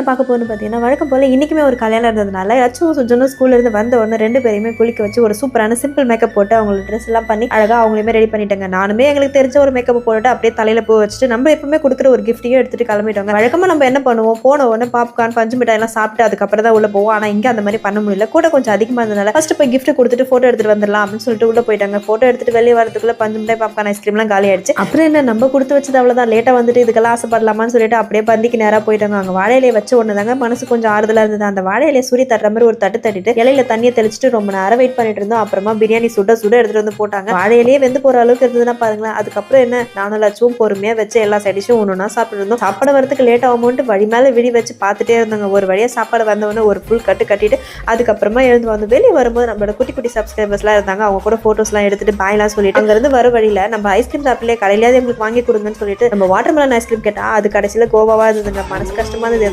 என்ன பார்க்க போகணும்னு பார்த்தீங்கன்னா வழக்கம் போல் இன்றைக்குமே ஒரு கல்யாணம் இருந்ததுனால அச்சும் சுஜனும் ஸ்கூல்லேருந்து வந்த உடனே ரெண்டு பேரையுமே குளிக்க வச்சு ஒரு சூப்பரான சிம்பிள் மேக்கப் போட்டு அவங்களோட ட்ரெஸ் எல்லாம் பண்ணி அழகாக அவங்களையுமே ரெடி பண்ணிட்டாங்க. நானுமே எங்களுக்கு தெரிஞ்ச ஒரு மேக்கப் போட்டுட்டு அப்படியே தலையில் பூ வச்சுட்டு நம்ம எப்பவுமே கொடுக்குற ஒரு கிஃப்ட்டையும் எடுத்துட்டு கிளம்பிட்டோங்க. வழக்கமாக நம்ம என்ன பண்ணுவோம்? போன உடனே பாப்கார்ன் பஞ்சு மிட்டாய் எல்லாம் சாப்பிட்டு அதுக்கப்புறம் தான் உள்ளே போவோம். ஆனால் இங்கே அந்த மாதிரி பண்ண முடியல. கூட கொஞ்சம் அதிகமாக இருந்ததுனால ஃபர்ஸ்ட் போய் கிஃப்ட் கொடுத்துட்டு ஃபோட்டோ எடுத்துகிட்டு வந்துடலாம் அப்படின்னு சொல்லிட்டு உள்ளே போயிட்டாங்க. ஃபோட்டோ எடுத்துட்டு வெளியே வரதுக்குள்ள பஞ்சு மிட்டாய் பாப்கார்ன் ஐஸ்கிரீம்லாம் காலி ஆயிடுச்சு அப்புறம் என்ன? நம்ம கொடுத்து வச்சது அவ்வளோதான் லேட்டாக வந்துட்டு இதுக்கெல்லாம் ஆசைப்படலாமான்னு சொல்லிட்டு அப்படியே பந்திக்கு நேராக போயிட்டாங்க. அங்கே வாழையிலே வச்சு வச்ச உடனே தாங்க மனசு கொஞ்சம் ஆறுதலாக இருந்தது. அந்த வாழை இலையை சூரிய தட்டுற மாதிரி ஒரு தட்டு தட்டிட்டு இலையில தண்ணியை தெளிச்சிட்டு ரொம்ப நேரம் வெயிட் பண்ணிட்டு இருந்தோம். அப்புறமா பிரியாணி சுட சுட எடுத்துட்டு வந்து போட்டாங்க. வாழையிலேயே வெந்து போற அளவுக்கு இருந்ததுன்னா பாருங்களேன் அதுக்கப்புறம் என்ன? நானும் லட்சமும் பொறுமையா வச்சு எல்லா சைடிஷும் ஒன்று ஒன்றா சாப்பிட்டு இருந்தோம். சாப்பாடு வரதுக்கு லேட் ஆகும்ட்டு வழி மேலே விடி வச்சு பார்த்துட்டே இருந்தாங்க. ஒரு வழியா சாப்பாடு வந்தவொடனே ஒரு ஃபுல் கட்டு கட்டிட்டு அதுக்கப்புறமா எழுந்து வந்து வெளியே வரும்போது நம்மளோட குட்டி குட்டி சப்ஸ்கிரைபர்ஸ்லாம் இருந்தாங்க. அவங்க கூட ஃபோட்டோஸ்லாம் எடுத்துட்டு பாய்லாம் சொல்லிட்டு அங்கேருந்து வர வழியில நம்ம ஐஸ்கிரீம் சாப்பிடலே கடையிலேயே எங்களுக்கு வாங்கி கொடுங்கன்னு சொல்லிட்டு நம்ம வாட்டர் மெலன் ஐஸ்கிரீம் கேட்டா அது கடைசியில் கோவாவா இருந்ததுங்க. மனசு கஷ்டமா இருந்தது.